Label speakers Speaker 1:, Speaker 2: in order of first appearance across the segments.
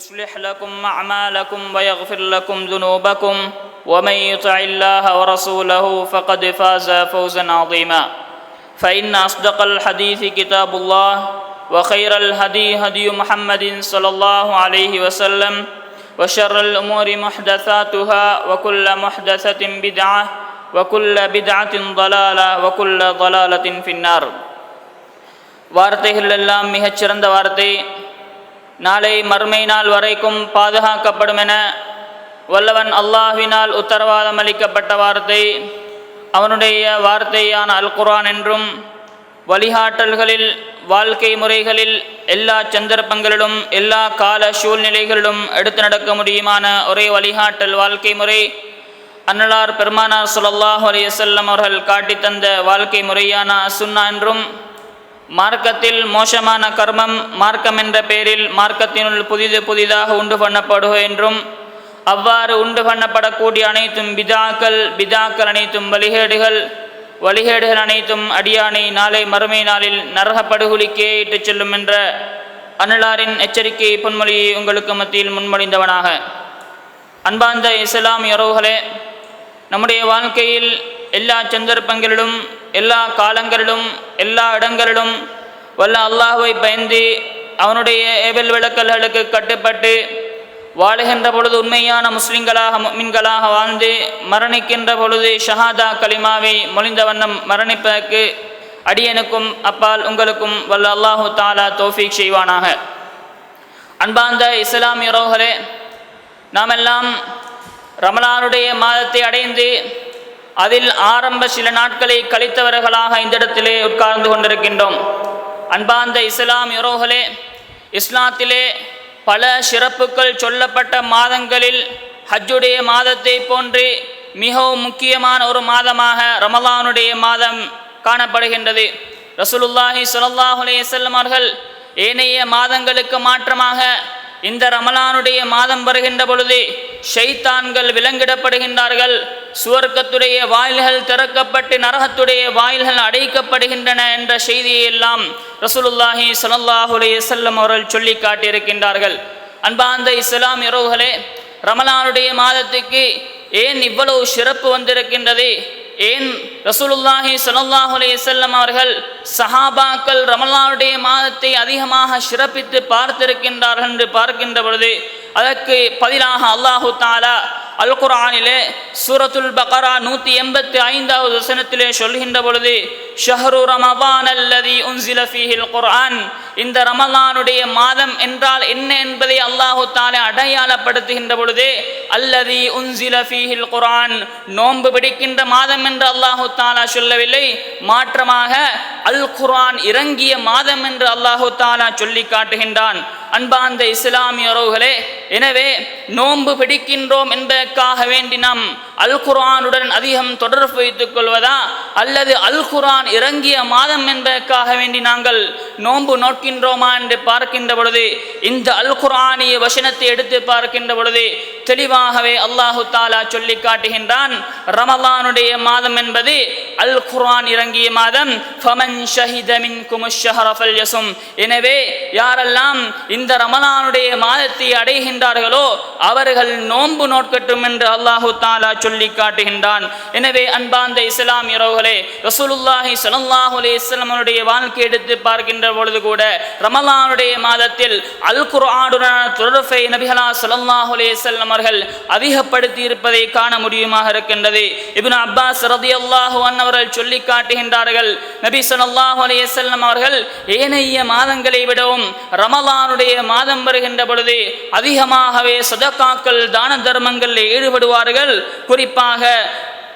Speaker 1: يصلح لكم أعمالكم ويغفر لكم ذنوبكم ومن يطع الله ورسوله فقد فاز فوزا عظيما فإن أصدق الحديث كتاب الله وخير الهدي هدي محمد صلى الله عليه وسلم وشر الأمور محدثاتها وكل محدثة بدعة وكل بدعة ضلالة وكل ضلالة في النار வார்த்தைகள் எல்லாம் மிகச்சிறந்த வார்த்தை நாளை மறுமை நாள் வரைக்கும் பாதுகாக்கப்படும் என வல்லவன் அல்லாஹினால் உத்தரவாதம் அளிக்கப்பட்ட வார்த்தை. அவனுடைய வார்த்தையான அல் குரான் என்றும் வழிகாட்டல்களில் வாழ்க்கை முறைகளில் எல்லா சந்தர்ப்பங்களிலும் எல்லா கால சூழ்நிலைகளிலும் எடுத்து நடக்க முடியுமான ஒரே வழிகாட்டல் வாழ்க்கை முறை அன்னலார் பெருமானார் சுல்லாஹ் அலையசல்லம் அவர்கள் காட்டித் தந்த வாழ்க்கை முறையான சுன்னா என்றும் மார்க்கத்தில் மோசமான கர்மம் மார்க்கம் என்ற பெயரில் மார்க்கத்தினுள் புதிது புதிதாக உண்டு பண்ணப்படுக என்றும் அவ்வாறு உண்டு பண்ணப்படக்கூடிய அனைத்தும் பிதாக்கள் பிதாக்கள் அனைத்தும் வழிகேடுகள் வழிகேடுகள் அனைத்தும் அடியானை நாளை மறுமை நாளில் நரகப்படுகொலிக்கே இட்டுச் செல்லும் என்ற அன்னலாரின் எச்சரிக்கை பொன்மொழியை உங்களுக்கு மத்தியில் முன்மொழிந்தவனாக. அன்பார்ந்த இஸ்லாம் யரோகலே நம்முடைய வாழ்க்கையில் எல்லா சந்தர்ப்பங்களிலும் எல்லா காலங்களிலும் எல்லா இடங்களிலும் வல்ல அல்லாஹுவை பயந்து அவனுடைய ஏவல் விளக்கல்களுக்கு கட்டுப்பட்டு வாழுகின்ற பொழுது உண்மையான முஸ்லிம்களாக மின்களாக வாழ்ந்து மரணிக்கின்ற பொழுது ஷஹாதா கலிமாவை மொழிந்த வண்ணம் மரணிப்பதற்கு அடியனுக்கும் அப்பால் உங்களுக்கும் வல்ல அல்லாஹு தாலா தோஃபீக் செய்வானாக. அன்பார்ந்த இஸ்லாமியரோகரே நாமெல்லாம் ரமலானுடைய மாதத்தை அடைந்து அதில் ஆரம்ப சில நாட்களை கழித்தவர்களாக இந்த இடத்திலே உட்கார்ந்து கொண்டிருக்கின்றோம். அன்பார்ந்த இஸ்லாம் யுரோகளே இஸ்லாத்திலே பல சிறப்புகள் சொல்லப்பட்ட மாதங்களில் ஹஜ்ஜுடைய மாதத்தை போன்று மிகவும் முக்கியமான ஒரு மாதமாக ரமலானுடைய மாதம் காணப்படுகின்றது. ரசூலுல்லாஹி ஸல்லல்லாஹு செல்லமார்கள் ஏனைய மாதங்களுக்கு மாற்றமாக இந்த ரமலானுடைய மாதம் வருகின்ற பொழுது ஷைத்தான்கள் விலங்கிடப்படுகின்றார்கள். சுவர்க்கத்துடைய வாயில்கள் திறக்கப்பட்டு நரகத்துடைய வாயில்கள் அடைக்கப்படுகின்றன என்ற செய்தியை எல்லாம் ரசூலுல்லாஹி ஸல்லல்லாஹு செல்லம் அவர்கள் சொல்லி காட்டியிருக்கின்றார்கள். அன்பாந்த இஸ்லாம் இரவுகளே ரமலானுடைய மாதத்துக்கு ஏன் இவ்வளவு சிறப்பு வந்திருக்கின்றது? ஏன் ரசூலுல்லாஹி ஸல்லல்லாஹு செல்லம் அவர்கள் சஹாபாக்கள் ரமலானுடைய மாதத்தை அதிகமாக சிறப்பித்து பார்த்திருக்கின்றார்கள் என்று பார்க்கின்ற பொழுது அதற்கு பதிலாக அல்லாஹு தாலா அல் குர்ஆனிலே சூரத்துல் பக்ரா நூற்றி எண்பத்தி ஐந்தாவது வசனத்திலே சொல்கின்ற பொழுது ஷஹரு ரமபான் அல்லதி உன்சில ஃபீஹில் குர்ஆன். இந்த ரமலானுடைய மாதம் என்றால் என்ன என்பதை அல்லாஹு தாலே அடையாளப்படுத்துகின்ற பொழுது அல்லதி உன்சில ஃபீஹில் குர்ஆன். நோன்பு பிடிக்கின்ற மாதம் என்று அல்லாஹு தாலா சொல்லவில்லை. மாற்றமாக அல் குர்ஆன் இறங்கிய மாதம் என்று அல்லாஹு தாலா சொல்லி காட்டுகின்றான். அன்பார்ந்த இஸ்லாமியரோர்களே எனவே நோன்பு பிடிக்கின்றோம் என்பதற்காக வேண்டி நாம் அல் குரானுடன் அதிகம் தொடர்பு வைத்துக் கொள்வதா அல்லது அல் குரான் இறங்கிய மாதம் என்பதற்காக வேண்டி நாங்கள் நோன்பு நோக்கின்றோமா என்று பார்க்கின்ற பொழுது இந்த அல் குரானிய வசனத்தை எடுத்து பார்க்கின்ற பொழுது தெளிவாகவே அல்லாஹு தாலா சொல்லி காட்டுகின்றான். ரமலானுடைய மாதம் என்பது அல் குர்ஆன் இறங்கிய மாதம். ஃபமன் ஷஹித மின்கும் எனவே யாரெல்லாம் இந்த ரமலானுடைய மாதத்தை அடைகின்றார்களோ அவர்கள் நோன்பு நோட்கட்டும் என்று அல்லாஹு தாலா சொல்லி காட்டுகின்றான். எனவே அன்பாந்த இஸ்லாம் இரவுகளே ரசூலுல்லாஹி ஸல்லல்லாஹு அலி வஸல்லமுடைய வாழ்க்கை எடுத்து பார்க்கின்ற பொழுது கூட ரமலானுடைய மாதத்தில் அல் குர்ஆனுடனான தொடர்பை நபிகளா ஸல்லல்லாஹு அலி அவர்கள் அதிகப்படுத்தி இருப்பதை காண முடியுமாக இருக்கின்றது. இபின் அப்பாஸ் ரதி அல்லாஹு அவர்கள் சொல்லி காட்டுகின்றார்கள் நபி சொல்லாஹு அலைஹி செல்லம் அவர்கள் ஏனைய மாதங்களை விடவும் ரமலானுடைய மாதம் வருகின்ற பொழுது அதிகமாகவே சதகாக்கள் தான தர்மங்களில் ஈடுபடுவார்கள். குறிப்பாக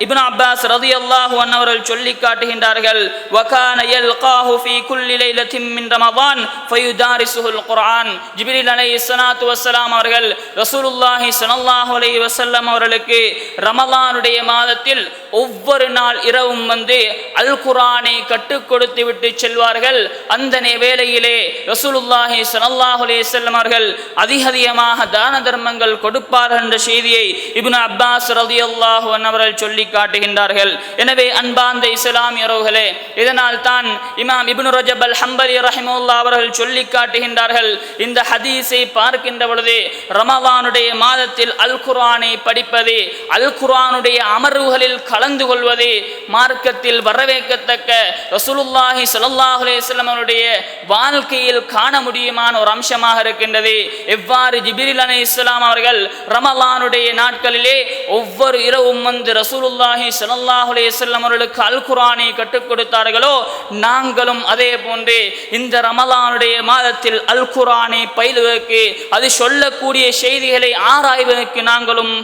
Speaker 1: இப்னு அப்பாஸ் ரதி அல்லாஹு அவர்கள் சொல்லி காட்டுகின்றார்கள் வகான யல்காஹு ஃபீ குல்லி லைலத்தின் மின் ரமதான் ஃபயுதாரிசுல் குர்ஆன். ஜிப்ரீல் அலைஹிஸ்ஸலாத்து வஸ்ஸலாம் அவர்கள் ரசூலுல்லாஹி ஸல்லல்லாஹு அலைஹி வஸல்லம் அவர்களுக்கு ரமலானுடைய மாதத்தில் ஒவ்வொரு நாள் இரவும் வந்து அல் குரானை கற்றுக் கொடுத்து விட்டு செல்வார்கள். அந்த வேளையிலே ரசூலுல்லாஹி சனல்லாஹுலே செல்லமார்கள் அதிக அதிகமாக தான தர்மங்கள் கொடுப்பார்கள் என்ற செய்தியை இப்னு அப்பாஸ் ரலியல்லாஹு அவர்கள் சொல்லி காட்டுகின்றார்கள். எனவே அன்பாந்த இஸ்லாமியர்களே இதனால் தான் இமாம் இப்னு ரஜப் அல் ஹம்பலி ரஹிமுல்லா அவர்கள் சொல்லி காட்டுகின்றார்கள். இந்த ஹதீஸை பார்க்கின்ற பொழுது ரமவானுடைய மாதத்தில் அல் குர்ஆனை படிப்பது அல் குர்ஆனுடைய அமர்வுகளில் கல கலந்து கொள்வது மார்க்கத்தில் வரவேற்கத்தக்க ரசூலுல்லாஹி ஸல்லல்லாஹு அலைஹி அவருடைய வாழ்க்கையில் காண முடியுமான ஒரு அம்சமாக இருக்கின்றது. எவ்வாறு ஜிபிரில் அலி இஸ்லாம் அவர்கள் ரமலானுடைய நாட்களிலே ஒவ்வொரு இரவும் வந்து ரசூலுல்லாஹி ஸல்லல்லாஹு அலைஹி அவர்களுக்கு அல் குரானை கற்றுக் கொடுத்தார்களோ நாங்களும் அதே போன்று இந்த ரமலானுடைய மாதத்தில் அல் குரானை பயிலுவதற்கு அது சொல்லக்கூடிய செய்திகளை ஆராய்வதற்கு நாங்களும்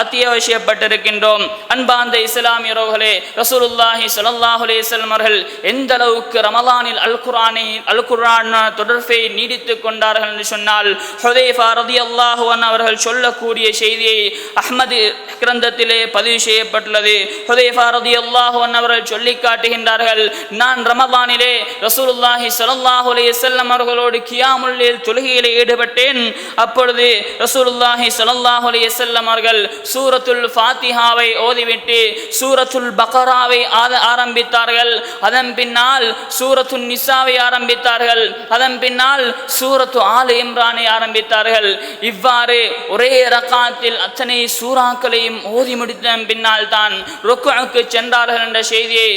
Speaker 1: அத்தியாவசியப்பட்டிருக்கின்றோம் அன்பார்ந்த இஸ்லாமியர்களே ரசூலுல்லாஹி ஸல்லல்லாஹு அலைஹி அவர்கள் எந்த அளவுக்கு ரமலானில் அல் குரானை அல் குரான் தொடர்பை நீடித்துக் கொண்டார்கள் என்று சொன்னால் ஹுதைஃபா ரதி அல்லாஹுவன் அவர்கள் சொல்லக்கூடிய செய்தியை அஹ்மது கிரந்தத்திலே பதிவு செய்யப்பட்டுள்ளது ஹுதைஃபா ரதி அல்லாஹுவன் அவர்கள் சொல்லி காட்டுகின்றார்கள் நான் ரமலானிலே ரசூலுல்லாஹி ஸல்லல்லாஹு அலைஹி அவர்களோடு கியாமுல்லில் தொழுகையிலே ஈடுபட்டேன் அப்பொழுது ரசூலுல்லாஹி ஸல்லல்லாஹு அலைஹி அவர்கள் சூரத்துல் ஃபாத்திஹாவை ஓதிவிட்டு சூரத்துல் பக்கராவை ஆரம்பித்தார்கள். அதன் பின்னால் சூரத்துல் நிசாவை ஆரம்பித்தார்கள். அதன் பின்னால் சூரத்து ஆல் இம்ரானை ஆரம்பித்தார்கள். இவ்வாறு ஒரே ரக்காத்தில் அத்தனை சூறாக்களையும் ஓதி முடித்த பின்னால் தான் ருக்குக்கு சென்றார்கள் என்ற செய்தியை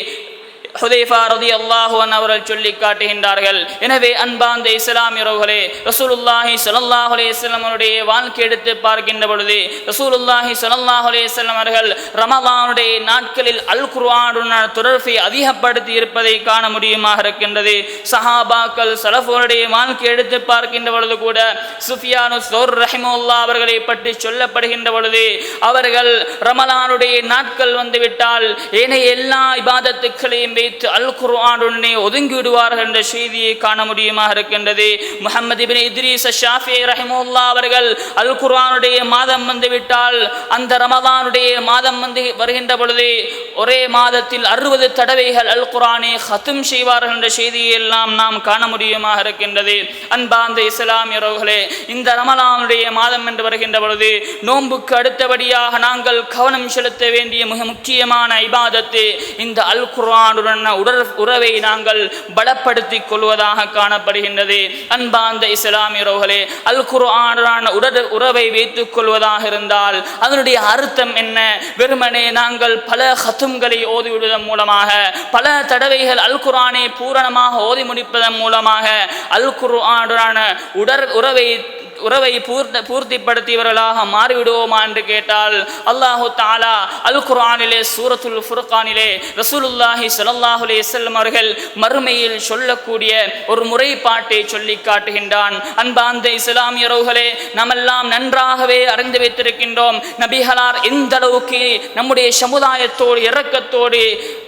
Speaker 1: ஹுதைஃபா ரதி அல்லாஹுவன் அவர்கள் சொல்லி காட்டுகின்றார்கள். எனவே அன்பாந்த இஸ்லாமியர்களே ரசூலுல்லாஹி சலல்லாஹ் அலைஹி வாழ்க்கை எடுத்து பார்க்கின்ற பொழுது ரசூலுல்லாஹி சலல்லாஹ் அலைஹி அவர்கள் ரமலானுடைய நாட்களில் அல் குர்ஆனுடன் தொடர்பை அதிகப்படுத்தி இருப்பதை காண முடியுமாக இருக்கின்றது. சஹாபாக்கள் சலஃபோருடைய வாழ்க்கை எடுத்து பார்க்கின்ற பொழுது கூட சுஃபியானு சோர் ரஹிமுல்லா அவர்களை பற்றி சொல்லப்படுகின்ற பொழுது அவர்கள் ரமலானுடைய நாட்கள் வந்துவிட்டால் ஏனைய எல்லா இபாதத்துக்களையும் வைத்து அல் குர்ஆனுடனே ஒதுங்கி விடுவார்கள் என்ற செய்தியை காண முடியுமாக இருக்கின்றது. முகமது இபின் இத்ரீஸ் ஷாஃபி ரஹிமுல்லா அவர்கள் அல் குர்ஆனுடைய மாதம் வந்துவிட்டால் அந்த ரமதானுடைய மாதம் வந்து வருகின்ற பொழுது ஒரே மாதத்தில் அறுபது தடவைகள் அல் குர்ஆனை ஹத்தும் செய்வார்கள் என்ற செய்தியை எல்லாம் நாம் காண முடியுமாக இருக்கின்றது. அன்பாந்த இஸ்லாமியர்களே இந்த ரமலானுடைய மாதம் என்று வருகின்ற பொழுது நோன்புக்கு அடுத்தபடியாக நாங்கள் கவனம் செலுத்த வேண்டிய மிக முக்கியமான இபாதத்து இந்த அல் குர்ஆனுடன் உடல் உறவை நாங்கள் பலப்படுத்திக் கொள்வதாக காணப்படுகின்றது. அன்பாந்த இஸ்லாமியர்களே அல் குர்ஆனுடன் உடல் உறவை வைத்துக் கொள்வதாக இருந்தால் அதனுடைய அர்த்தம் என்ன? வெறுமனே நாங்கள் பல ஹத்தும்களை ஓதிவிடுவதன் மூலமாக பல தடவைகள் அல் குரானை பூரணமாக ஓதி முடிப்பதன் மூலமாக அல் குரு ஆடரான உடற் உறவை உறவை பூர்த்த பூர்த்திப்படுத்தியவர்களாக மாறிவிடுவோமா என்று கேட்டால் அல்லாஹு தாலா அல் குரானிலே சூரத்துல் ஃபுர்கானிலே ரசூலுல்லாஹி சலல்லாஹு அலைஹி அவர்கள் மறுமையில் சொல்லக்கூடிய ஒரு முறைப்பாட்டை சொல்லி காட்டுகின்றான். அன்பாந்த இஸ்லாமியரோகளே நம்மெல்லாம் நன்றாகவே அறிந்து வைத்திருக்கின்றோம். நபிகளார் எந்த அளவுக்கு நம்முடைய சமுதாயத்தோடு இறக்கத்தோடு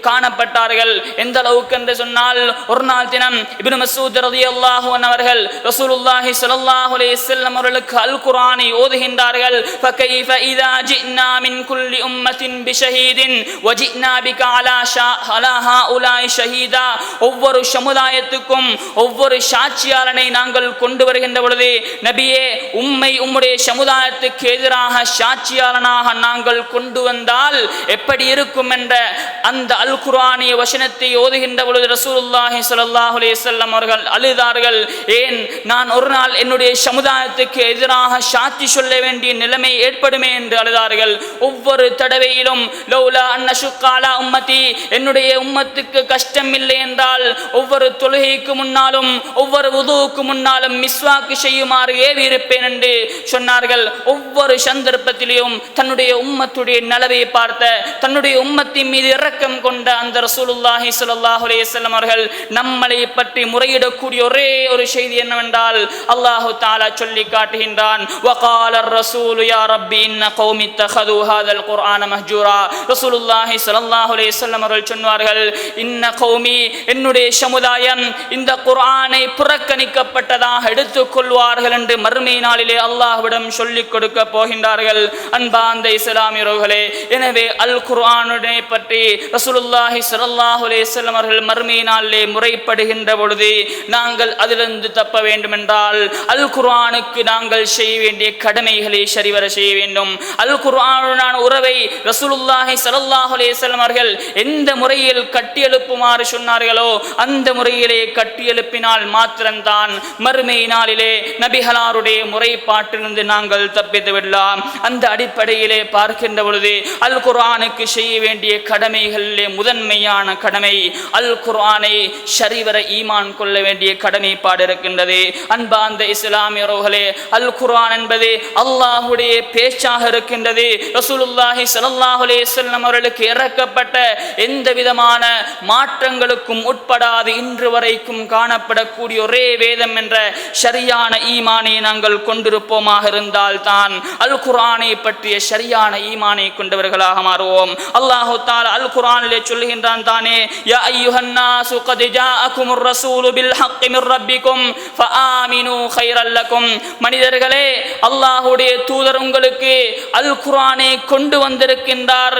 Speaker 1: காணப்பட்டார்கள்? எந்த அளவுக்கு என்று சொன்னால் ஒரு நாள் தினம் இபின் மசூத் ரலியல்லாஹு அன்ஹு அவர்கள் ரசூலுல்லாஹி சலல்லாஹு அலைஹி வஸல்லம் அவர்களுக்கு அல் குர்ஆனை ஓதுகின்றார்கள் فكيف إذا جئنا من كل أمة بشهيد وجئنا بك على شا- على هؤلاء شهيدا ஒவ்வொரு சமுதாயத்துக்கும் ஒவ்வொரு சாட்சியாளனை நாங்கள் கொண்டு வருகின்ற பொழுது நபியே உம்மை உம்முடைய சமுதாயத்துக்கு எதிராக சாட்சியாளனாக நாங்கள் கொண்டு வந்தால் எப்படி இருக்கும் என்ற அந்த அல் குர்ஆனிய வசனத்தை ஓதுகின்ற பொழுது ரசூலுல்லாஹி ஸல்லல்லாஹு அலைஹி வஸல்லம் அவர்கள் அழுதார்கள் ஏன் நான் ஒரு நாள் என்னுடைய சமுதாயத்துக்கு எதிராக சாட்சி சொல்ல வேண்டிய நிலைமை ஏற்படுமே என்று அழுதார்கள். ஒவ்வொரு தடவையிலும் லௌலா அன்னஷுக்காலா உம்மதி என்னுடைய உம்மத்துக்கு கஷ்டம் இல்லை என்றால் ஒவ்வொரு தொழுகைக்கு முன்னாலும் ஒவ்வொரு உதுவுக்கு முன்னாலும் மிஸ்வாக்கு செய்யுமாறு ஏவி இருப்பேன் என்று சொன்னார்கள். ஒவ்வொரு சந்தர்ப்பத்திலையும் தன்னுடைய உம்மத்துடைய நலவை பார்த்த தன்னுடைய உம்மத்தின் மீது இரக்கம் கொண்ட அந்த ரசூலுல்லாஹி ஸல்லல்லாஹு அலையம் அவர்கள் நம்மளை பற்றி முறையிடக்கூடிய ஒரே ஒரு செய்தி என்னவென்றால் அல்லாஹு தாலா சொல்லி சொல்லி காட்டுகின்றான் சமுதாயம் இந்த குர்ஆனை புறக்கணிக்கப்பட்டதாக எடுத்துக்கொள்வார்கள் என்று மறுமை நாளிலே அல்லாஹ்விடம் சொல்லிக் கொடுக்க போகின்றார்கள். அன்பாந்த இஸ்லாமியர்களே எனவே அல் குர்ஆனுடனை பற்றி ரசூலுல்லாஹி ஸல்லல்லாஹு அலைஹி வஸல்லம் அவர்கள் மறுமை நாளிலே முறைப்படுகின்ற பொழுது நாங்கள் அதிலிருந்து தப்ப வேண்டுமென்றால் அல் குர்ஆனு குர்ஆனுக்கு நாங்கள் செய்ய வேண்டிய கடமைகளை சரிவர செய்ய வேண்டும். அல் குர்ஆனுடான உறவை ரசூலுல்லாஹி ஸல்லல்லாஹு அலைஹி வஸல்லம் அவர்கள் எந்த முறையில் கட்டியெழுப்புமாறு சொன்னார்களோ அந்த முறையிலே கட்டியெழுப்பினால் மாத்திரம்தான் மறுமை நாளிலே நபிகளாருடைய முறைப்பாட்டிலிருந்து நாங்கள் தப்பித்து விடலாம். அந்த அடிப்படையிலே பார்க்கின்ற பொழுது அல் குர்ஆனுக்கு செய்ய வேண்டிய கடமைகளிலே முதன்மையான கடமை அல் குர்ஆனை சரிவர ஈமான் கொள்ள வேண்டிய கடமைப்பாடு இருக்கின்றது. அன்பாந்த இஸ்லாமியர்களே அல் குர்ஆன் என்பது அல்லாஹுடைய பேச்சாக இருக்கின்றது. ரசூலுல்லாஹி ஸல்லல்லாஹு அலைஹி அவர்களுக்கு இறக்கப்பட்ட எந்த விதமான மாற்றங்களுக்கும் உட்படாது இன்று வரைக்கும் காணப்படக்கூடிய ஒரே வேதம் என்ற சரியான ஈமானை நாங்கள் கொண்டிருப்போமாக இருந்தால் தான் அல் குர்ஆனை பற்றிய சரியான ஈமானை கொண்டவர்களாக மாறுவோம். அல்லாஹு தால் அல் குர்ஆனிலே சொல்லுகின்றான் தானே யா அய்யுஹன் நாசு கத் ஜாஅகுமுர் ரசூலு பில் ஹக்கி ரப்பிக்கும் ஃபஆமினு கைரல் மனிதர்களே அல்லாஹுடைய தூதர் உங்களுக்கு அல் குரானை கொண்டு வந்திருக்கின்றார்.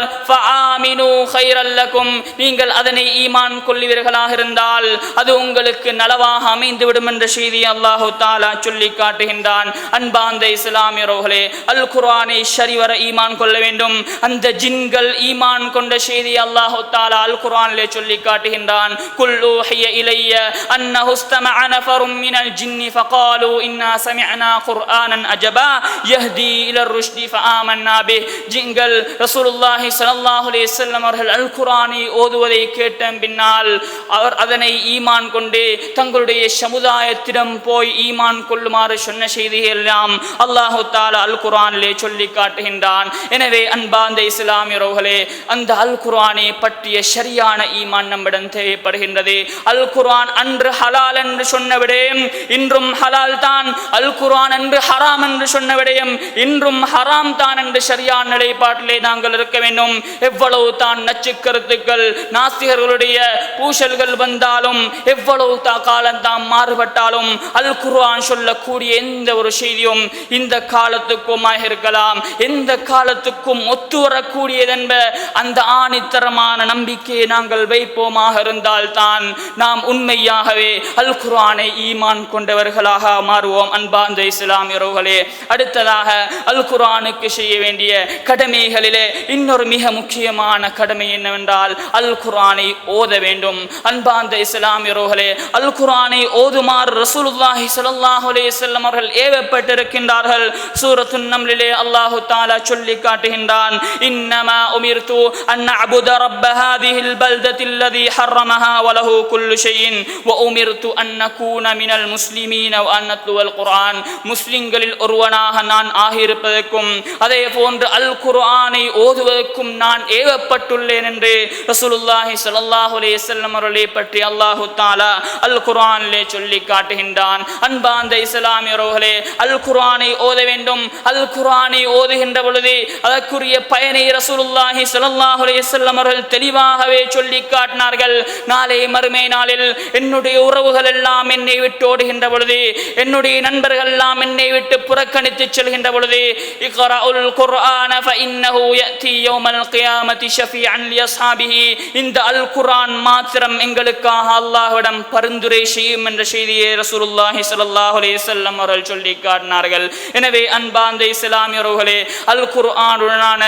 Speaker 1: நீங்கள் அதனை ஈமான் கொள்ளுவீர்களாக இருந்தால் அது உங்களுக்கு நலவாக அமைந்துவிடும் என்ற செய்தியை அல்லாஹு தாலா சொல்லி காட்டுகின்றான். அன்பாந்த இஸ்லாமியரோகளே அல் குரானை சரிவர ஈமான் கொள்ள வேண்டும். அந்த ஜின்கள் ஈமான் கொண்ட செய்தியை அல்லாஹு தாலா அல் குரானிலே சொல்லி காட்டுகின்றான். குல் ஊஹிய இலைய அன்னஹுஸ்தம அனஃபரும் மினல் ஜின்னி ஃபகாலு இன்னா சமிஅ سمعنا قرآنا عجبا يهدي إلى الرشد فآمنا به ஜின்கள் ரசூலுல்லாஹி ஸல்லல்லாஹு அலைஹி வஸல்லம் அவர்கள் அல் குர்ஆனை ஓதுவதை கேட்ட பின்னால் அவர் அதனை ஈமான் கொண்டு தங்களுடைய சமுதாயத்திடம் போய் ஈமான் கொள்ளுமாறு சொன்ன செய்திகள் எல்லாம் அல்லாஹு தாலா அல் குர்ஆனிலே சொல்லி காட்டுகின்றான் எனவே அன்பார்ந்த இஸ்லாமியர்களே அந்த அல் குர்ஆனை பற்றிய சரியான ஈமான் நம்மிடம் தேவைப்படுகின்றது அல் குர்ஆன் அன்று ஹலால் என்று சொன்ன விடயம் இன்றும் ஹலால் தான் அல் குரான் என்று ஹராம் என்று சொன்ன விடயம் இன்றும் ஹராம் தான் என்று சரியான நிலைப்பாட்டிலே நாங்கள் இருக்க வேண்டும். எவ்வளவு தான் நச்சு கருத்துக்கள் நாஸ்திகர்களுடைய பூசல்கள் வந்தாலும் எவ்வளவு தா காலம் தான் மாறுபட்டாலும் அல் குர்ஆன் சொல்லக்கூடிய எந்த ஒரு செய்தியும் இந்த காலத்துக்குமாக இருக்கலாம். எந்த காலத்துக்கும் ஒத்து வரக்கூடியதென்ப அந்த ஆணித்தரமான நம்பிக்கையை நாங்கள் வைப்போமாக இருந்தால் தான் நாம் உண்மையாகவே அல் குர்ஆனை ஈமான் கொண்டவர்களாக மாறுவோம். அன்பான் அன்பார்ந்த இஸ்லாமியர்களே அடுத்ததாக அல் குரானுக்கு செய்ய வேண்டிய கடமைகளிலே இன்னொரு மிக முக்கியமான கடமை என்னவென்றால் அல் குரானை ஓத வேண்டும். அன்பார்ந்த இஸ்லாமியர்களே அல் குரானை ஓதுமாறு ரசூலுல்லாஹி ஸல்லல்லாஹு அலைஹி வஸல்லம் அவர்கள் ஏவப்பட்டிருக்கின்றார்கள். சூரத்துன் நம்லிலே அல்லாஹு தஆலா சொல்லி காட்டுகின்றான் இன்னமா உமிர்து அன் அபுத ரப்ப ஹாதிஹில் பல்தத்தில் லதி ஹர்ரமஹா வலஹு குல்லு ஷைஇன் வ உமிர்து அன் நகூன மினல் முஸ்லிமீன வ அன் நத்லுவல் குர்ஆன். முஸ்லிம்களில் ஒருவனாக நான் ஆகியிருப்பதற்கும் அதே போன்று அல் குர்ஆனை ஓதுவதற்கும் நான் ஏவப்பட்டுள்ளேன் என்று ரசூலுல்லாஹி ஸல்லல்லாஹு அலைஹி வஸல்லம் அவர்களை பற்றி அல்லாஹு தஆலா அல் குர்ஆனிலே சொல்லி காட்டுகின்றான். அன்பாந்த இஸ்லாமியர்களே அல் குர்ஆனை ஓத வேண்டும். அல் குர்ஆனை ஓதுகின்ற பொழுது அதற்குரிய பயனை ரசூலுல்லாஹி ஸல்லல்லாஹு அலைஹி வஸல்லம் அவர்கள் தெளிவாகவே சொல்லி காட்டினார்கள். நாளை மறுமை நாளில் என்னுடைய உறவுகள் எல்லாம் என்னை விட்டு ஓடுகின்ற பொழுது என்னுடைய நண்பர்கள் எல்லாம் என்னை விட்டு புறக்கணித்து செல்கின்ற பொழுது இக்ரவுல் குர்ஆன ஃபஇன்னஹு யஅதி யௌமல் கியாமத்தி ஷஃபீஅன் லியஸ்ஹாபிஹி இந்த அல் குர்ஆன் மாத்திரம் எங்களுக்காக அல்லாஹ்விடம் பரிந்துரை செய்யும் என்ற செய்தியை ரசூலுல்லாஹி ஸல்லல்லாஹு அலைஹி வஸல்லம் அவர்கள் சொல்லி காட்டினார்கள். எனவே அன்பாந்த இஸ்லாமியர்களே அல் குர்ஆனுடனான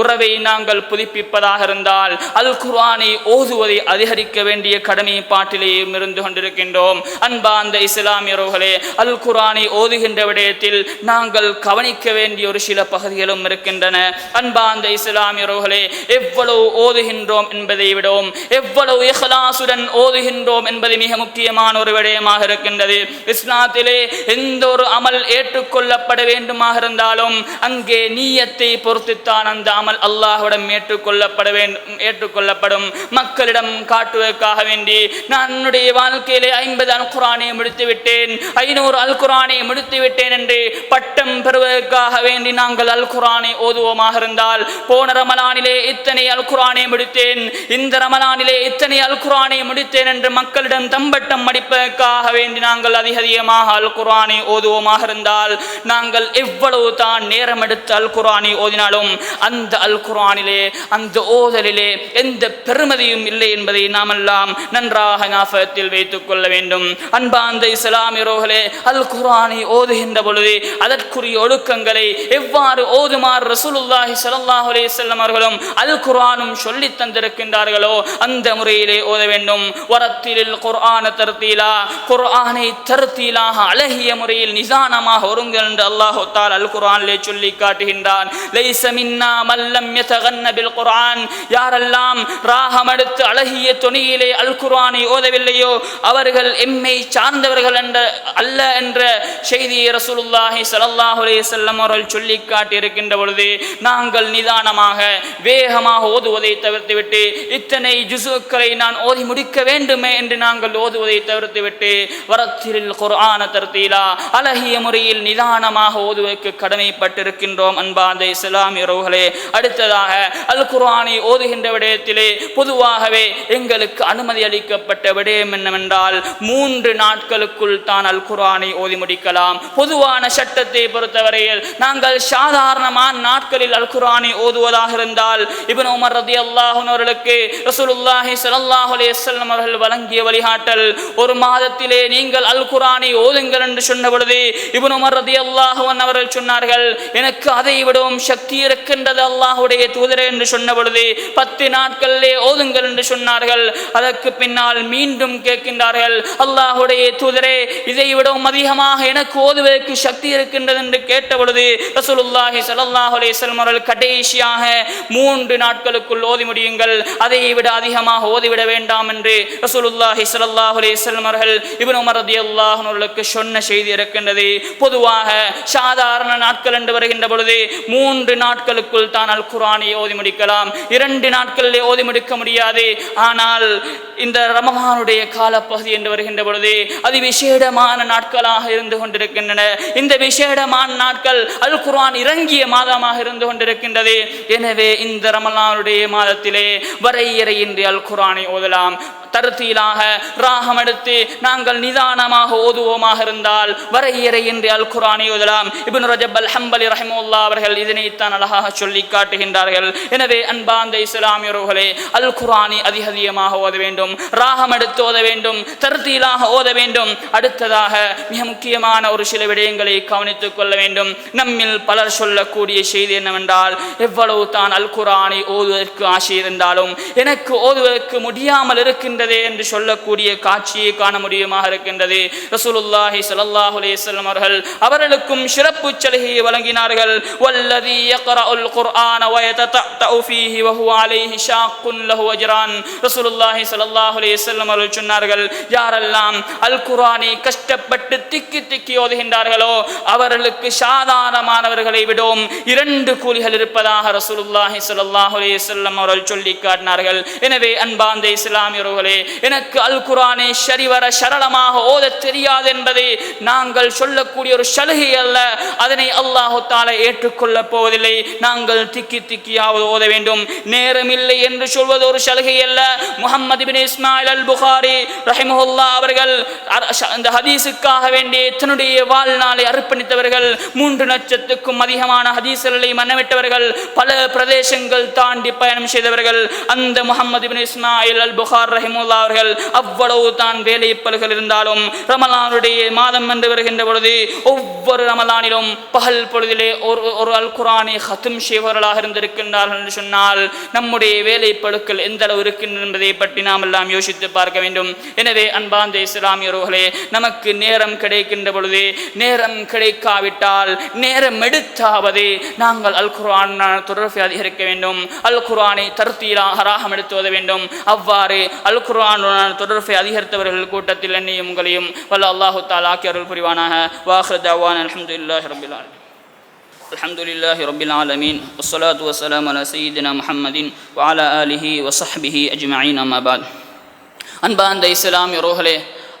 Speaker 1: உறவை நாங்கள் புதுப்பிப்பதாக இருந்தால் அல் குர்ஆனை ஓதுவதை அதிகரிக்க வேண்டிய கடமை பாட்டிலேயும் இருந்து கொண்டிருக்கின்றோம். அன்பாந்த இஸ்லாமியர்களே அல் குர்ஆனை ஓதுகின்ற விடயத்தில் நாங்கள் கவனிக்க வேண்டிய ஒரு சில பகுதிகளும் இருக்கின்றன. அன்பாந்த இஸ்லாமியர்களே எவ்வளவு ஓதுகின்றோம் என்பதை விடவும் எவ்வளவு இஹ்லாசுடன் ஓதுகின்றோம் என்பது மிக முக்கியமான ஒரு விடயமாக இருக்கின்றது. இஸ்லாத்திலே எந்த ஒரு அமல் ஏற்றுக்கொள்ளப்பட வேண்டுமாக இருந்தாலும் அங்கே நீயத்தை பொறுத்துத்தான் அந்த அமல் அல்லாஹுடன் ஏற்றுக்கொள்ளப்பட வேண்டும் ஏற்றுக்கொள்ளப்படும். மக்களிடம் காட்டுவதற்காக வேண்டி நான் என்னுடைய வாழ்க்கையிலே ஐம்பது அல் குரானை முடித்து விட்டேன் ஐநூறு அல் குரானை முடித்து விட்டேன் என்று பட்டம் பெறுவதற்காக வேண்டி நாங்கள் அல் குரானை ஓதுவோமாக இருந்தால் போன ரமலானிலே இத்தனை அல் குரானை முடித்தேன் இந்த ரமலானிலே இத்தனை அல் குரானை முடித்தேன் என்று மக்களிடம் தம்பட்டம் அடிப்பதற்காக வேண்டி நாங்கள் அதிக அதிகமாக அல் குரானை ஓதுவோமாக இருந்தால் நாங்கள் எவ்வளவு தான் நேரம் எடுத்து அல் குரானை ஓதினாலும் அந்த அல் குரானிலே அந்த ஓதலிலே எந்த பெருமதியும் இல்லை என்பதை நாமெல்லாம் நன்றாக ஞாபகத்தில் வைத்துக் கொள்ள வேண்டும். அன்பாந்த இஸ்லாமியரோகளே அல் குரானை ஓதுகின்ற பொழுது அதற்குரிய ஒழுக்கங்களை எவ்வாறு ஓதுமாறு ரசூலுல்லாஹி ஸல்லல்லாஹு அலைஹி அவர்களும் அல் குர்ஆனும் சொல்லித் தந்திருக்கின்றார்களோ அந்த முறையிலே ஓத வேண்டும். வரத்திலில் குர்ஆன தருத்தீலா குர்ஆனை தருத்தீலாக அழகிய முறையில் நிதானமாக ஒருங்கள் என்று அல்லாஹு தால் அல் குர்ஆனிலே சொல்லி காட்டுகின்றான். லைச மின்னா மல்லம் யதகன்ன பில் குர்ஆன். யாரெல்லாம் ராகம் எடுத்து அழகிய துணியிலே அல் குர்ஆனை ஓதவில்லையோ அவர்கள் எம்மை சார்ந்தவர்கள் என்ற அல்ல என்ற செய்தியை ரசூலுல்லாஹி ஸல்லல்லாஹு அலைஹி வஸல்லம் அவர்கள் சொல்லி காட்டி இருக்கின்ற பொழுது நாங்கள் நிதானமாக வேகமாக ஓதுவதை தவிர்த்துவிட்டு இத்தனை ஜுசுக்களை நான் ஓதி முடிக்க வேண்டுமே என்று நாங்கள் ஓதுவதை தவிர்த்துவிட்டு வரத்திரில் குர்ஆன தர்த்தீலா அழகிய முறையில் நிதானமாக ஓதுவதற்கு கடமைப்பட்டிருக்கின்றோம் அன்பாந்த இஸ்லாமியர்களே அடுத்ததாக அல் குர்ஆனை ஓதுகின்ற விடயத்திலே பொதுவாகவே எங்களுக்கு அனுமதி அளிக்கப்பட்ட விடயம் என்னவென்றால் மூன்று நாட்களுக்குள் தான் அல் குர்ஆனை ஓதி முடிக்கலாம். பொதுவான சட்டத்தை பொறுத்தவரையில் நாங்கள் சாதாரணமான நாட்களில் அல் குர்ஆனை ஓதுவதாக இருந்தால் இபன் உமர் ரலியல்லாஹு அவர்களுக்கு ரசூலுல்லாஹி ஸல்லல்லாஹு அலையம் அவர்கள் வழங்கிய வழிகாட்டல் ஒரு மாதத்திலே நீங்கள் அல் குர்ஆனை ஓதுங்கள் என்று சொன்ன பொழுது இபன் உமர் ரதி அன்ஹு அவர்கள் சொன்னார்கள் எனக்கு அதை விடவும் சக்தி இருக்கின்றது அல்லாஹுடைய தூதரே என்று சொன்ன பொழுது பத்து நாட்களிலே ஓதுங்கள் என்று சொன்னார்கள். அதற்கு பின்னால் மீண்டும் கேட்கின்றார்கள் அல்லாஹுடைய தூதரே இதை விடவும் அதிகமாக எனக்கு ஓதுவதற்கு சக்தி இருக்கின்றது என்று கேட்ட பொழுது ரசூலுல்லாஹி ஸல்லல்லாஹு அலைஹி வஸல்லம் அவர்கள் கடைசியாக மூன்று நாட்களுக்குள் ஓதி முடியுங்கள். அதை விட அதிகமாக ஓதிவிட வேண்டாம் என்று ரசூலுல்லாஹி ஸல்லல்லாஹு அலைஹி வஸல்லம் அவர்கள் இப்னு உமர் ரலியல்லாஹு அன்ஹு சொன்ன செய்தி இருக்கின்றது. பொதுவாக சாதாரண நாட்கள் என்று வருகின்ற பொழுது மூன்று நாட்களுக்குள் தான் அல் குர்ஆனை ஓதி முடிக்கலாம். இரண்டு நாட்களிலே ஓதி முடிக்க முடியாது. ஆனால் இந்த ரமமானுடைய காலப்பகுதி என்று வருகின்ற பொழுது அது விசேடமான நாட்களாக இருந்து கொண்டு கொண்டிருக்கின்றன. இந்த விசேடமான நாட்கள் அல் குர்ஆன் இறங்கிய மாதமாக இருந்து கொண்டிருக்கின்றது. எனவே இந்த ரமலானுடைய மாதத்திலே வரையறையின்றி அல் குர்ஆனை ஓதலாம். தருத்தீலாக ராகம் எடுத்து நாங்கள் நிதானமாக ஓதுவோமாக இருந்தால் வரையறை வரையறையின்றி அல் குரானை ஓதலாம். இபின் ரஜப் அல் ஹம்பலி ரஹமுல்லா அவர்கள் இதனைத்தான் அழகாக சொல்லி காட்டுகின்றார்கள். எனவே அன்பாந்த இஸ்லாமியர்களே அல் குர்ஆனை அதிகதிகமாக ஓத வேண்டும் ராகம் எடுத்து ஓத வேண்டும் தருத்தீலாக ஓத வேண்டும். அடுத்ததாக மிக முக்கியமான ஒரு சில விடயங்களை கவனித்துக் கொள்ள வேண்டும். நம்மில் பலர் சொல்லக்கூடிய செய்தி என்னவென்றால் எவ்வளவு தான் அல் குரானை ஓதுவதற்கு ஆசை இருந்தாலும் எனக்கு ஓதுவதற்கு முடியாமல் இருக்கின்றது என்று சொல்லக்கூடிய காட்சியை காண முடியுமாக இருக்கின்றது. ரசூலுல்லாஹி ஸல்லல்லாஹு அலைஹி வஸல்லம் அவர்கள் அவர்களுக்கும் சிறப்பு சலுகையை வழங்கினார்கள். வல்லதி யக்ரஉல் குர்ஆன வ யததஅ ஃபீஹி வ ஹுவ அலைஹி ஷாக்குன் லஹு அஜ்ரான். ரசூலுல்லாஹி ஸல்லல்லாஹு அலைஹி வஸல்லம் அவர்கள் சொன்னார்கள் யாரெல்லாம் அல் குர்ஆனை கஷ்டப்பட்டு திக்கி திக்கி ஓதுகின்றார்களோ அவர்களுக்கு சாதாரணமானவர்களை விடும் இரண்டு கூலிகள் இருப்பதாக ரசூலுல்லாஹி ஸல்லல்லாஹு அலைஹி வஸல்லம் அவர்கள் சொல்லி காட்டினார்கள். எனவே அன்பாந்த இஸ்லாமியர்களே எனக்கு அல் குரானை சரிவர சரளமாக ஓத தெரியாது என்பது நாங்கள் சொல்லக்கூடிய ஒரு சலுகை அல்ல. அதனை அல்லாஹால ஏற்றுக்கொள்ளப் போவதில்லை. நாங்கள் திக்கி திக்கியாவது ஓத வேண்டும். நேரமில்லை என்று சொல்வது ஒரு சலுகை அல்ல. முகமது பின் இஸ்மாயில் அல் புகாரி ரஹிமஹுல்லா அவர்கள் அர- இந்த ஹதீஸுக்காக வேண்டி தன்னுடைய வாழ்நாளை அர்ப்பணித்தவர்கள் மூன்று லட்சத்துக்கும் அதிகமான ஹதீஸ்களை மன்னமிட்டவர்கள் பல பிரதேசங்கள் தாண்டி பயணம் செய்தவர்கள் அந்த முகமது பின் இஸ்மாயில் அல் புகார் ரஹிமுல்லா அவர்கள் அவ்வளவு தான் வேலைப்பல்கள் இருந்தாலும் ரமலானுடைய மாதம் என்று வருகின்ற பொழுது ஒவ்வொரு ரமலானிலும் பகல் பொழுதிலே ஒரு ஒரு அல் குரானை ஹத்தும் செய்வர்களாக இருந்திருக்கின்றார்கள் என்று சொன்னால் நம்முடைய வேலைப்பழுக்கள் எந்த அளவு இருக்கின்றன என்பதை பற்றி நாம் எல்லாம் யோசித்து பார்க்க வேண்டும். எனவே அன்பாந்த இஸ்லாமியர்களே நமக்கு நேரம் கிடைக்கின்ற பொழுது நேரம் கிடைக்காவிட்டால் நேரம் எடுத்தாவது நாங்கள் அல் குரான் தொடர்பை அதிகரிக்க வேண்டும். அல் குரானை தருத்தீலாக ராகம் எடுத்து வேண்டும். அவ்வாறு அல் குர்ஆன் தொடர்பை அதிகரித்தவர்கள் கூட்டத்தில் என்னையும் உங்களையும் வல்ல அல்லாஹு தாலா ஆக்கி அருள் புரிவானாக வாஹர் தவான் அல்ஹம்துலில்லாஹி ரபில் ஆலமீன் الحمد لله رب العالمين والصلاة والسلام على سيدنا محمد وعلى آله وصحبه أجمعين أما بعد அன்பார்ந்த இஸ்லாமியர்களே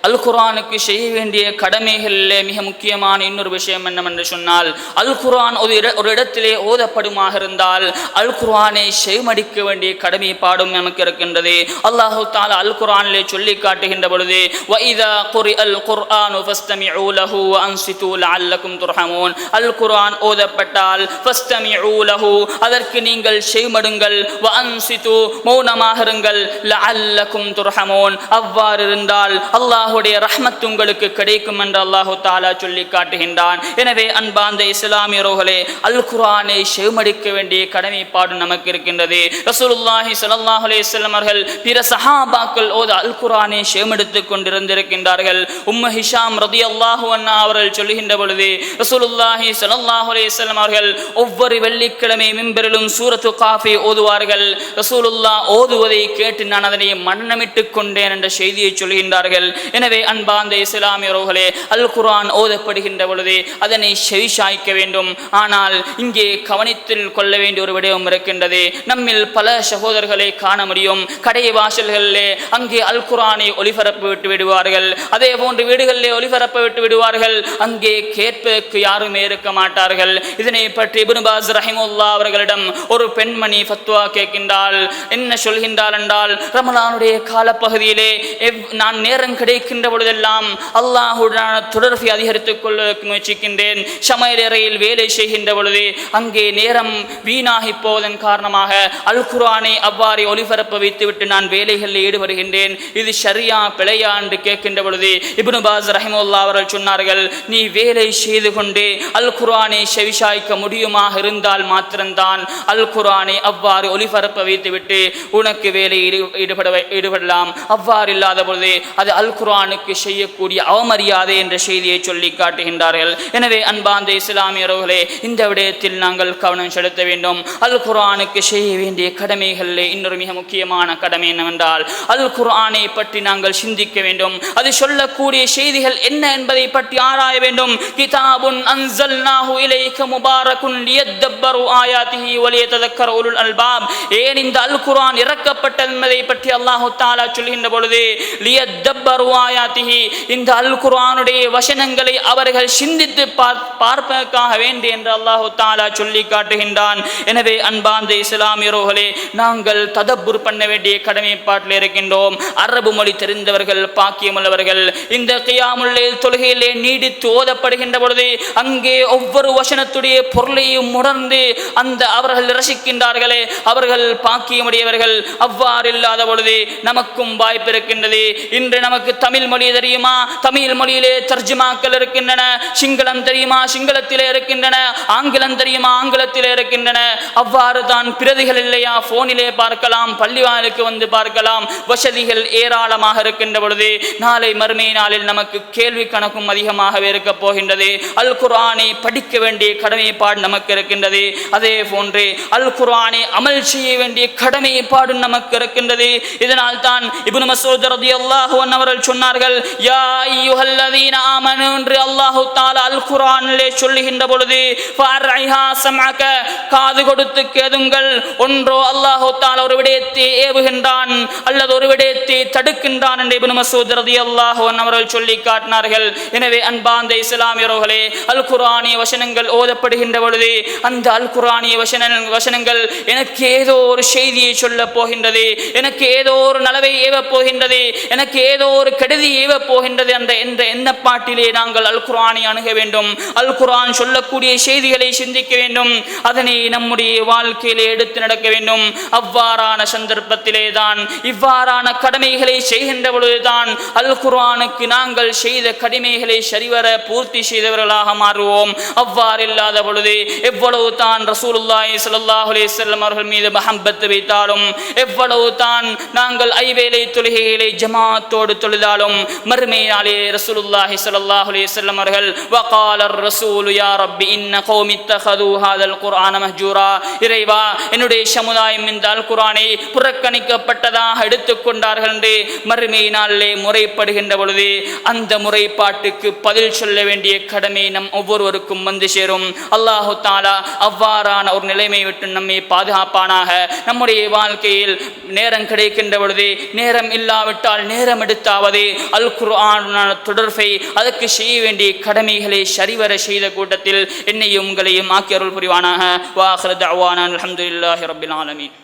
Speaker 1: அல் குரானுக்கு செய்ய வேண்டிய கடமைகளிலே மிக முக்கியமான இன்னொரு விஷயம் என்னவென்று சொன்னால் அல் குரான் ஒரு இட ஒரு இடத்திலே ஓதப்படுமாக இருந்தால் அல் குரானை செவிமடிக்க வேண்டிய கடமை பாடும் நமக்கு இருக்கின்றது. அல்லாஹு தால அல் குரானிலே சொல்லி காட்டுகின்ற பொழுது வைதா குரி அல் குர்ஆன் ஃபஸ்தமிஉ லஹு அன்சிது லஅல்லக்கும் துர்ஹமூன். அல் குர்ஆன் ஓதப்பட்டால் ஃபஸ்தமிஉ லஹு அதற்கு நீங்கள் செவிமடுங்கள் வ அன்சிது மௌனமாக இருங்கள் லஅல்லக்கும் துர்ஹமூன். அவ்வாறு இருந்தால் அல்லாஹ் அல்லாஹுடைய ரஹ்மத் உங்களுக்கு கிடைக்கும் என்று அல்லாஹு தாலா சொல்லி காட்டுகின்றான். எனவே அன்பாந்த இஸ்லாமியர்களே அல் குரானை செவிமடிக்க வேண்டிய கடமைப்பாடு நமக்கு இருக்கின்றது. ரசூலுல்லாஹி ஸல்லல்லாஹு அலைஹி அவர்கள் பிற சஹாபாக்கள் ஓத அல் குரானை செவிமடுத்துக் கொண்டிருந்திருக்கின்றார்கள். உம்ம ஹிஷாம் ரதியல்லாஹு அண்ணா அவர்கள் சொல்லுகின்ற பொழுது ரசூலுல்லாஹி ஸல்லல்லாஹு அலைஹி அவர்கள் ஒவ்வொரு வெள்ளிக்கிழமை மிம்பரிலும் சூரத்து காஃபி ஓதுவார்கள். ரசூலுல்லாஹ் ஓதுவதை கேட்டு நான் அதனை மன்னமிட்டுக் கொண்டேன் என்ற செய்தியை சொல்கின்றார்கள். எனவே அன்பாந்த இஸ்லாமியர்களே அல் குரான் ஓதப்படுகின்ற பொழுது அதனை செவிசாய்க்க வேண்டும். ஆனால் இங்கே கவனித்தில் கொள்ள வேண்டிய ஒரு விடயம் இருக்கின்றது. நம்மில் பல சகோதரர்களை காண முடியும். கடை வாசல்களிலே அங்கே அல் குர்ஆனை ஒளிபரப்பு விட்டு விடுவார்கள். அதே போன்று வீடுகளிலே ஒளிபரப்ப விட்டு விடுவார்கள். அங்கே கேட்பதற்கு யாருமே இருக்க மாட்டார்கள். இதனை பற்றி இப்னு பாஸ் ரஹிமுல்லா அவர்களிடம் ஒரு பெண்மணி ஃபத்வா கேட்கின்றாள். என்ன சொல்கின்றால் என்றால் ரமலானுடைய காலப்பகுதியிலே எவ் நான் நேரம் இருக்கின்ற பொழுதெல்லாம் அல்லாஹுடனான தொடர்பை அதிகரித்துக் கொள்ள முயற்சிக்கின்றேன். சமையலறையில் வேலை செய்கின்ற பொழுது அங்கே நேரம் வீணாகி போவதன் காரணமாக அல் குரானை அவ்வாறு ஒளிபரப்ப வைத்துவிட்டு நான் வேலைகளில் ஈடுபடுகின்றேன். இது சரியா பிழையா என்று கேட்கின்ற பொழுது இப்னு பாஸ் ரஹிமுல்லா அவர்கள் சொன்னார்கள் நீ வேலை செய்து கொண்டு அல் குர்ஆனை செவிசாய்க்க முடியுமாக இருந்தால் மாத்திரம்தான் அல் குரானை அவ்வாறு ஒளிபரப்ப வைத்துவிட்டு உனக்கு வேலை ஈடு- ஈடுபட ஈடுபடலாம். அவ்வாறு இல்லாத பொழுது அது அல் குர்ஆனுக்கு செய்யக்கூடிய அவமரியாதை என்ற செய்தியை சொல்லி காட்டுகின்றார்கள். எனவே அன்பாந்த இஸ்லாமியர்களே இந்த விடயத்தில் நாங்கள் கவனம் செலுத்த வேண்டும். அல் குரானுக்கு செய்ய வேண்டிய கடமைகளிலே இன்னொரு மிக முக்கியமான கடமை என்னவென்றால் அல் குரானை பற்றி நாங்கள் சிந்திக்க வேண்டும். அது சொல்லக்கூடிய செய்திகள் என்ன என்பதை பற்றி ஆராய வேண்டும். கிதாபுன் அன்சல்நாஹு இலைக முபாரகுன் லியத்தப்பரு ஆயாத்திஹி வலியதக்கர உலுல் அல்பாப். ஏன் இந்த அல் குரான் இறக்கப்பட்ட என்பதை பற்றி அல்லாஹு தாலா சொல்கின்ற பொழுது லியத்தப்பரு ஆயாத்திஹி. இந்த அல் குர்ஆனுடைய வசனங்களை அவர்கள் சிந்தித்து பார்ப்பதற்காக வேண்டி என்று அல்லாஹு தாலா சொல்லி காட்டுகின்றான். எனவே அன்பாந்த இஸ்லாமியரோர்களே நாங்கள் ததப்புர் பண்ண வேண்டிய கடமைப்பாட்டில் இருக்கின்றோம். அரபு மொழி தெரிந்தவர்கள் பாக்கியமுள்ளவர்கள் இந்த கியாமுள்ளே தொழுகையிலே நீடித்து ஓதப்படுகின்ற பொழுது அங்கே ஒவ்வொரு வசனத்துடைய பொருளையும் உணர்ந்து அந்த அவர்கள் ரசிக்கின்றார்களே அவர்கள் பாக்கியமுடையவர்கள். அவ்வாறு இல்லாத பொழுது நமக்கும் வாய்ப்பு இருக்கின்றது. இன்று நமக்கு தமிழ் தமிழ் மொழி தெரியுமா? தமிழ் மொழியிலே தர்ஜுமாக்கள் இருக்கின்றன. சிங்களம் தெரியுமா? சிங்களத்திலே இருக்கின்றன. ஆங்கிலம் தெரியுமா? ஆங்கிலத்திலே இருக்கின்றன. அவ்வாறு தான் பிரதிகள் இல்லையா? போனிலே பார்க்கலாம் பள்ளிவாயலுக்கு வந்து பார்க்கலாம். வசதிகள் ஏராளமாக இருக்கின்ற பொழுது நாளை மறுமை நாளில் நமக்கு கேள்வி கணக்கும் அதிகமாகவே இருக்க போகின்றது. அல் குர்ஆனை படிக்க வேண்டிய கடமைப்பாடு நமக்கு இருக்கின்றது. அதே போன்று அல் குர்ஆனை அமல் செய்ய வேண்டிய கடமைப்பாடு நமக்கு இருக்கின்றது. இதனால் தான் இபுன் மசூத் ரலியல்லாஹு அன்ஹு அவர்கள் சொன்னார் சொன்னார்கள் யா அய்யுஹல்லதீன ஆமனு என்று அல்லாஹு தஆலா அல் குர்ஆனிலே சொல்லுகின்ற பொழுது ஃபர்ஐஹா சம்அக காது கொடுத்து கேதுங்கள் ஒன்றோ அல்லாஹு தஆலா ஒரு விடயத்தை ஏவுகின்றான் அல்லது ஒரு விடயத்தை தடுக்கின்றான் என்று இப்னு மசூத் ரலியல்லாஹு அன்ஹு அவர்கள் சொல்லி காட்டினார்கள். எனவே அன்பாந்த இஸ்லாமியர்களே அல் குரானிய வசனங்கள் ஓதப்படுகின்ற பொழுது அந்த அல் குரானிய வசன வசனங்கள் எனக்கு ஏதோ ஒரு செய்தியை சொல்ல போகின்றது எனக்கு ஏதோ ஒரு நலவை ஏவப் போகின்றது எனக்கு ஏதோ ஒரு கெடுதி ஏவ போகின்றது என்ற என்ற எண்ணப்பாட்டிலே நாங்கள் அல் குர்ஆனை அணுக வேண்டும். அல் குரான் சொல்லக்கூடிய செய்திகளை சிந்திக்க வேண்டும். அதனை நம்முடைய வாழ்க்கையிலே எடுத்து நடக்க வேண்டும். அவ்வாறான சந்தர்ப்பத்திலே தான் இவ்வாறான கடமைகளை செய்கின்ற பொழுதுதான் அல் குர்ஆனுக்கு நாங்கள் செய்த கடமைகளை சரிவர பூர்த்தி செய்தவர்களாக மாறுவோம். அவ்வாறு இல்லாத பொழுது எவ்வளவு தான் ரசூலுல்லாஹி ஸல்லல்லாஹு அலைஹி வஸல்லம் அவர்கள் மீது மஹப்பத் வைத்தாலும் எவ்வளவு தான் நாங்கள் ஐவேளை தொழுகைகளை ஜமாத்தோடு தொழுதாலும் இருந்தாலும் மறுமையாலே ரசூலுல்லாஹி ஸல்லல்லாஹு அலைஹி வஸல்லம் அவர்கள் வகால ரசூலு யா ரப்பி இன்ன கௌமி தஹது ஹாதல் குர்ஆன மஹ்ஜூரா. இறைவா என்னுடைய சமுதாயம் இந்த அல் குர்ஆனை புறக்கணிக்கப்பட்டதாக எடுத்துக்கொண்டார்கள் என்று மறுமை நாளிலே முறைப்படுகின்ற பொழுது அந்த முறைப்பாட்டுக்கு பதில் சொல்ல வேண்டிய கடமை நம் ஒவ்வொருவருக்கும் வந்து சேரும். அல்லாஹு தாலா அவ்வாறான ஒரு நிலைமை விட்டு நம்மை பாதுகாப்பானாக. நம்முடைய வாழ்க்கையில் நேரம் கிடைக்கின்ற பொழுது நேரம் இல்லாவிட்டால் நேரம் எடுத்தாவது அல் குர்ஆனான தொடர்பை அதற்கு செய்ய வேண்டிய கடமைகளை சரிவர செய்த கூட்டத்தில் என்னையும் உங்களையும் ஆக்கி அருள் புரிவானாக. வாஹர் தவானான் அலமதுல்லாஹி ரப்பில் ஆலமின்.